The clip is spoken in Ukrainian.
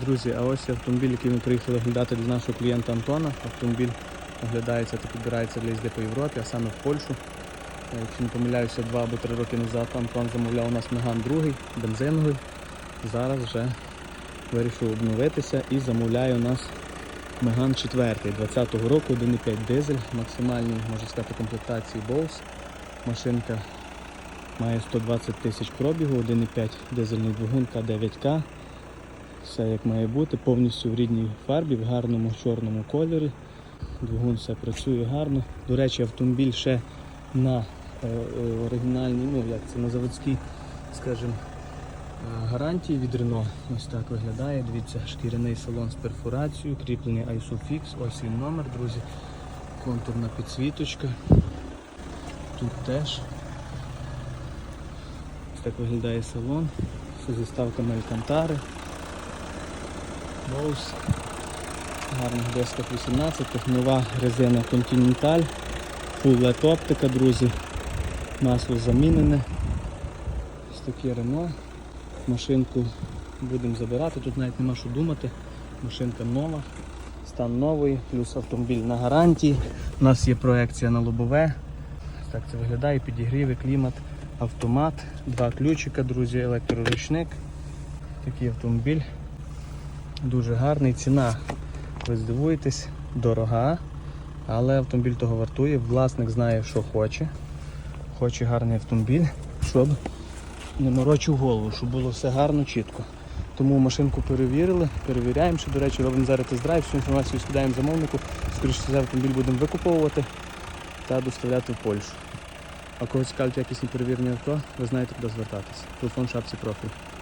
Друзі, а ось автомобіль, який ми приїхали оглядати для нашого клієнта Антона. Автомобіль оглядається та підбирається для їзди по Європі, а саме в Польщу. Е, Якщо не помиляюся, два або три роки назад Антон замовляв у нас Меган 2, бензиновий. Зараз вже вирішив обновитися і замовляє у нас Меган 4 20-го року, 1,5 дизель, максимальній, можна сказати, комплектації Bose. Машинка має 120 тисяч пробігу, 1,5 дизельний двигун К9К. Все як має бути, повністю в рідній фарбі, в гарному чорному кольорі. Двигун все працює гарно. До речі, автомобіль ще на е, е, оригінальній, ну як це на заводській, скажімо, е, гарантії від Renault. Ось так виглядає. Дивіться, шкіряний салон з перфорацією, кріплений ISOFIX, ось він номер, друзі. Контурна підсвіточка. Тут теж. Ось так виглядає салон. Все зі ставками Алькантари. Боус. Гарних дисках 18, нова резина Continental, LED оптика, друзі. Масло замінене. Ось таке Рено. Машинку будемо забирати, тут навіть нема що думати. Машинка нова, стан новий, плюс автомобіль на гарантії. У нас є проекція на лобове. Так це виглядає, підігріви, клімат, автомат, два ключика, друзі, електроручник. Такий автомобіль. Дуже гарний. Ціна, ви здивуєтесь, дорога, але автомобіль того вартує. Власник знає, що хоче. Хоче гарний автомобіль, щоб не морочив голову, щоб було все гарно, чітко. Тому машинку перевірили, перевіряємо, що, до речі, робимо зараз тест-драйв, всю інформацію скидаємо замовнику. Скоріше за автомобіль будемо викуповувати та доставляти в Польщу. А кого цікавить якісні перевірені авто, ви знаєте, куди звертатись. Телефон шапці профіль.